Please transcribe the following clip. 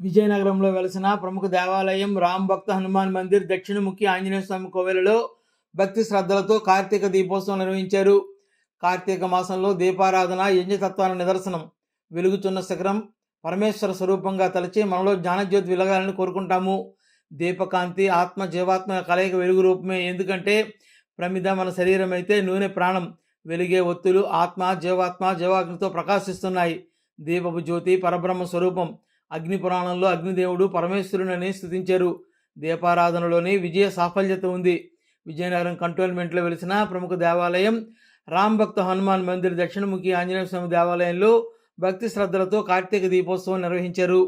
విజయనగరంలో వెలసిన ప్రముఖ దేవాలయం రామ్ భక్త హనుమాన్ మందిర్ దక్షిణముఖి ఆంజనేయ స్వామి కోవెలలో భక్తి శ్రద్ధలతో కార్తీక దీపోత్సవం నిర్వహించారు. కార్తీక మాసంలో దీపారాధన యజ్ఞతత్వాల నిదర్శనం వెలుగుతున్న శిఖరం పరమేశ్వర స్వరూపంగా తలచి మనలో జ్ఞానజ్యోతి వెలగాలని కోరుకుంటాము. దీపకాంతి ఆత్మ జీవాత్మ కలయిక వెలుగు రూపమే. ఎందుకంటే ప్రమిద మన శరీరం అయితే నూనె ప్రాణం వెలిగే ఒత్తులు ఆత్మ జీవాత్మ జీవాగ్నితో ప్రకాశిస్తున్నాయి. దీపపు జ్యోతి పరబ్రహ్మ స్వరూపం అగ్ని పురాణంలో అగ్నిదేవుడు పరమేశ్వరుని స్థుతించారు. దీపారాధనలోని విజయ సాఫల్యత ఉంది. విజయనగరం కంటోన్మెంట్లో వెలిసిన ప్రముఖ దేవాలయం రామ్ భక్త హనుమాన్ మందిర్ దక్షిణముఖి ఆంజనేయ స్వామి దేవాలయంలో భక్తి శ్రద్ధలతో కార్తీక దీపోత్సవం నిర్వహించారు.